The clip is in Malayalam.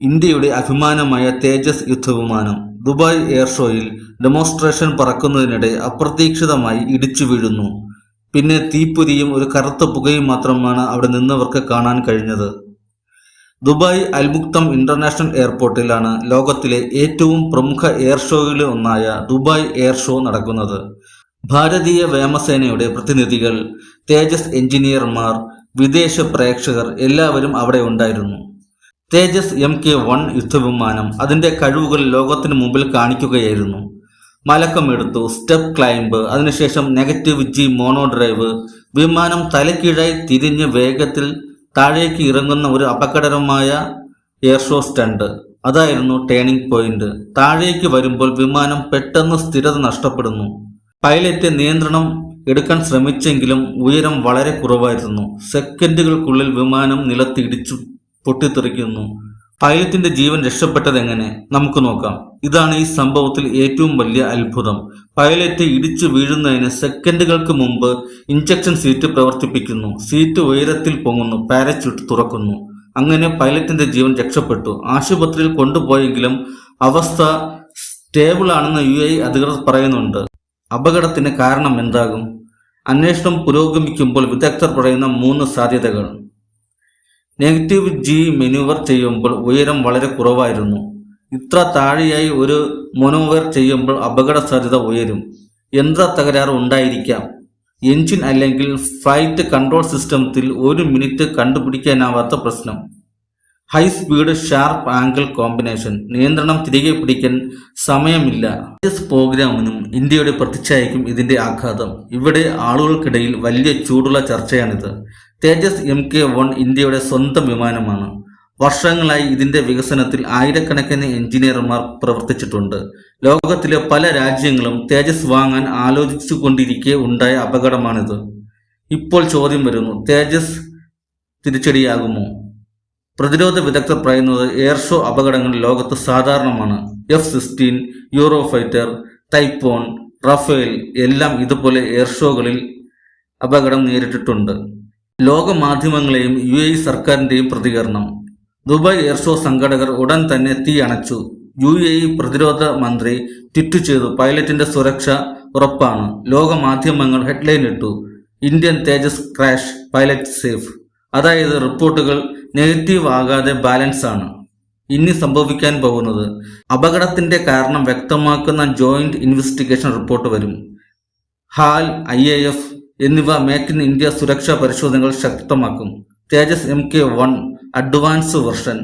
ഇന്ത്യയുടെ അഭിമാനമായ തേജസ് യുദ്ധവിമാനം ദുബായ് എയർ ഷോയിൽ ഡെമോൺസ്ട്രേഷൻ പറക്കുന്നതിനിടെ അപ്രതീക്ഷിതമായി ഇടിച്ചു വീഴുന്നു. പിന്നെ തീപ്പൊരിയും ഒരു കറുത്ത പുകയും മാത്രമാണ് അവിടെ നിന്നവർക്ക് കാണാൻ കഴിഞ്ഞത്. ദുബായ് അൽമുക്തം ഇന്റർനാഷണൽ എയർപോർട്ടിലാണ് ലോകത്തിലെ ഏറ്റവും പ്രമുഖ എയർ ഷോകളിൽ ഒന്നായ ദുബായ് എയർ ഷോ നടക്കുന്നത്. ഭാരതീയ വ്യോമസേനയുടെ പ്രതിനിധികൾ തേജസ് എഞ്ചിനീയർമാർ വിദേശ പ്രേക്ഷകർ എല്ലാവരും അവിടെ ഉണ്ടായിരുന്നു. തേജസ് എം കെ വൺ യുദ്ധവിമാനം അതിന്റെ കഴിവുകൾ ലോകത്തിന് മുമ്പിൽ കാണിക്കുകയായിരുന്നു. മലക്കമെടുത്തു സ്റ്റെപ്പ് ക്ലൈംബ് അതിനുശേഷം നെഗറ്റീവ് ജി മോണോ ഡ്രൈവ് വിമാനം തലക്കീഴായി തിരിഞ്ഞ് വേഗത്തിൽ താഴേക്ക് ഇറങ്ങുന്ന ഒരു അപകടകരമായ എയർ ഷോ സ്റ്റണ്ട്. അതായിരുന്നു ടേണിംഗ് പോയിന്റ്. താഴേക്ക് വരുമ്പോൾ വിമാനം പെട്ടെന്ന് സ്ഥിരത നഷ്ടപ്പെടുന്നു. പൈലറ്റ് നിയന്ത്രണം എടുക്കാൻ ശ്രമിച്ചെങ്കിലും ഉയരം വളരെ കുറവായിരുന്നു. സെക്കൻഡുകൾക്കുള്ളിൽ വിമാനം നിലത്തിടിച്ചു പൊട്ടിത്തെറിക്കുന്നു. പൈലറ്റിന്റെ ജീവൻ രക്ഷപ്പെട്ടതെങ്ങനെ? നമുക്ക് നോക്കാം. ഇതാണ് ഈ സംഭവത്തിൽ ഏറ്റവും വലിയ അത്ഭുതം. പൈലറ്റ് ഇടിച്ചു വീഴുന്നതിന് സെക്കൻഡുകൾക്ക് മുമ്പ് ഇഞ്ചക്ഷൻ സീറ്റ് പ്രവർത്തിപ്പിക്കുന്നു. സീറ്റ് ഉയരത്തിൽ പൊങ്ങുന്നു. പാരച്യൂട്ട് തുറക്കുന്നു. അങ്ങനെ പൈലറ്റിന്റെ ജീവൻ രക്ഷപ്പെട്ടു. ആശുപത്രിയിൽ കൊണ്ടുപോയെങ്കിലും അവസ്ഥ സ്റ്റേബിൾ ആണെന്ന് യു ഐ അധികൃതർ പറയുന്നുണ്ട്. അപകടത്തിന് കാരണം എന്താകും? അന്വേഷണം പുരോഗമിക്കുമ്പോൾ വിദഗ്ധർ പറയുന്ന മൂന്ന് സാധ്യതകൾ. നെഗറ്റീവ് ജി മെനുവർ ചെയ്യുമ്പോൾ ഉയരം വളരെ കുറവായിരുന്നു. ഇത്ര താഴെയായി ഒരു മൊനുവർ ചെയ്യുമ്പോൾ അപകട സാധ്യത ഉയരും. യന്ത്ര തകരാറ് ഉണ്ടായിരിക്കാം. എഞ്ചിൻ അല്ലെങ്കിൽ ഫ്ലൈറ്റ് കൺട്രോൾ സിസ്റ്റത്തിൽ ഒരു മിനിറ്റ് കണ്ടുപിടിക്കാനാവാത്ത പ്രശ്നം. High speed sharp angle combination നിയന്ത്രണം തിരികെ പിടിക്കാൻ സമയമില്ല. എസ് പ്രോഗ്രാമിനും ഇന്ത്യയുടെ പ്രതിച്ഛായക്കും ഇതിന്റെ ആഘാതം. ഇവിടെ ആളുകൾക്കിടയിൽ വലിയ ചൂടുള്ള ചർച്ചയാണിത്. തേജസ് എം കെ വൺ ഇന്ത്യയുടെ സ്വന്തം വിമാനമാണ്. വർഷങ്ങളായി ഇതിന്റെ വികസനത്തിൽ ആയിരക്കണക്കിന് എഞ്ചിനീയർമാർ പ്രവർത്തിച്ചിട്ടുണ്ട്. ലോകത്തിലെ പല രാജ്യങ്ങളും തേജസ് വാങ്ങാൻ ആലോചിച്ചു കൊണ്ടിരിക്കെ ഉണ്ടായ അപകടമാണിത്. ഇപ്പോൾ ചോദ്യം വരുന്നു തേജസ് തിരിച്ചടിയാകുമോ? പ്രതിരോധ വിദഗ്ധർ പറയുന്നത് എയർ ഷോ അപകടങ്ങൾ ലോകത്ത് സാധാരണമാണ്. F sixteen Eurofighter Typhoon Rafale എല്ലാം ഇതുപോലെ എയർ ഷോകളിൽ അപകടം നേരിട്ടിട്ടുണ്ട്. ലോക മാധ്യമങ്ങളെയും യു എ സർക്കാരിന്റെയും പ്രതികരണം. ദുബായ് എയർ ഷോ സംഘാടകർ ഉടൻ തന്നെ തീ അണച്ചു. യു എ ഇ പ്രതിരോധ മന്ത്രി ട്വിറ്റ് ചെയ്തു പൈലറ്റിന്റെ സുരക്ഷ ഉറപ്പാണ്. ലോക മാധ്യമങ്ങൾ ഹെഡ്ലൈൻ ഇട്ടു. Indian Tejas crash pilot safe. അതായത് റിപ്പോർട്ടുകൾ നെഗറ്റീവ് ആകാതെ ബാലൻസ് ആണ്. ഇനി സംഭവിക്കാൻ പോകുന്നത്. അപകടത്തിന്റെ കാരണം വ്യക്തമാക്കുന്ന ജോയിന്റ് ഇൻവെസ്റ്റിഗേഷൻ റിപ്പോർട്ട് വരും. ഹാൽ ഐ എന്നിവ മേക്ക് ഇൻ ഇന്ത്യ സുരക്ഷാ പരിശോധനകൾ ശക്തമാക്കും. Tejas M K one advance version